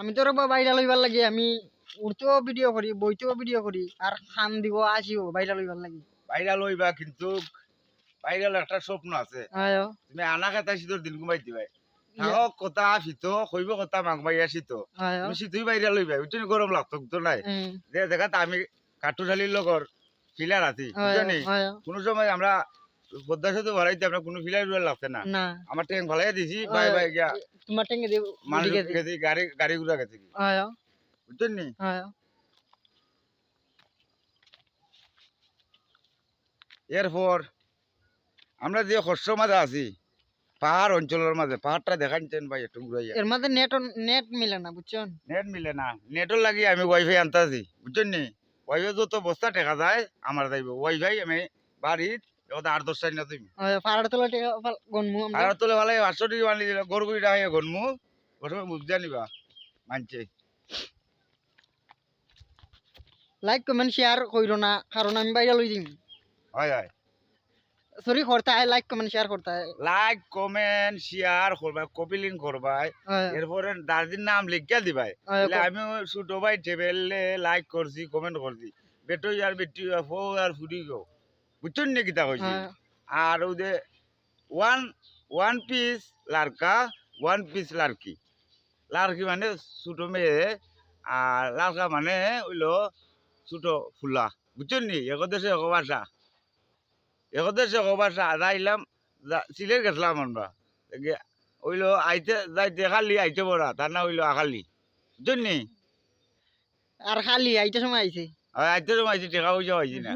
আমি তো রবা বাইরা লইবার লাগি আমি উঠতেও ভিডিও করি বইতেও ভিডিও করি আর খান দিব আসিও বাইরা লইবার লাগি। বাইরা লইবা কিন্তু বাইরাল একটা স্বপ্ন আছে। তুমি আনা খাতা শীতর দিন ঘুমাই দিবাই। থাকক কথা শীত কইব কথা মাংবাইয়া শীত আয়ো তুমি শীতই বাইরা লইবা বুঝছ গরম লাগতো তো নাই। যে দেখা আমি কাঠুশালীর লগর ফিলার আছি বুঝছ কোনো সময় আমরা ভরাইতে আমরা কোনো লাগছে না। আমার দিছি বাই বাই গিয়া। তোমার দিব মানুষ গেছি গাড়ি গাড়ি গেছে কি আয়ো বুঝছ নি? এরপর আমরা যে শস্য মাঝে আছি পাহাড় অঞ্চলের মাঝে পাহাড়টা দেখাচ্ছেন ভাই একটু ঘুরাইয়া। এর মধ্যে নেট নেট মিলে না বুঝছেন? নেট মিলে না। নেটও লাগি আমি ওয়াইফাই আনতাছি বুঝছেন নি? ওয়াইফাই যত বস্তা টেকা যায় আমার যাইব। ওয়াইফাই আমি বাড়ির এবার আট দশটা না তুমি? আয়ো তোলা গনমু আমরা? তোলে ভালো আটশো টাকা বানিয়ে দিল গরু গুড়ি ডাকে গনমু। প্রথমে বুঝতে নিবা মানছে। লাইক কমেন্ট শেয়ার কইরো না কারণ আমি বাইরা লই দিম হয় হয়। সরি করতে হয় লাইক কমেন্ট শেয়ার করতে হয় লাইক কমেন্ট শেয়ার করবা। কপি লিঙ্ক করবাই আয়ো, এরপরে নাম লিখিয়া দিবাই আমিও ছোট ভাই টেবিলে লাইক করছি কমেন্ট করছি। বেটো আর বেটি ফো আর ফুডি গো বুঝছেন নি কিতা কইছি আর ওদের ওয়ান ওয়ান পিস লাড়কা ওয়ান পিস লাড়কি লাড়কি মানে ছোট মেয়ে আর লাড়কা মানে হইল ছোট ফুলা। বুঝছেন নি? একদেশে এক ভাষা একদেশে এক ভাষা যাইলাম সিলেট গেছিলাম আমরা। হইল আইতে যাইতে খালি আইতে বড়া তার না হইল আখালি। বুঝছেন নি? আর খালি আইতে সময় আইছে? আইতে সময় আইছি টেকা পয়সা হয়েছি না।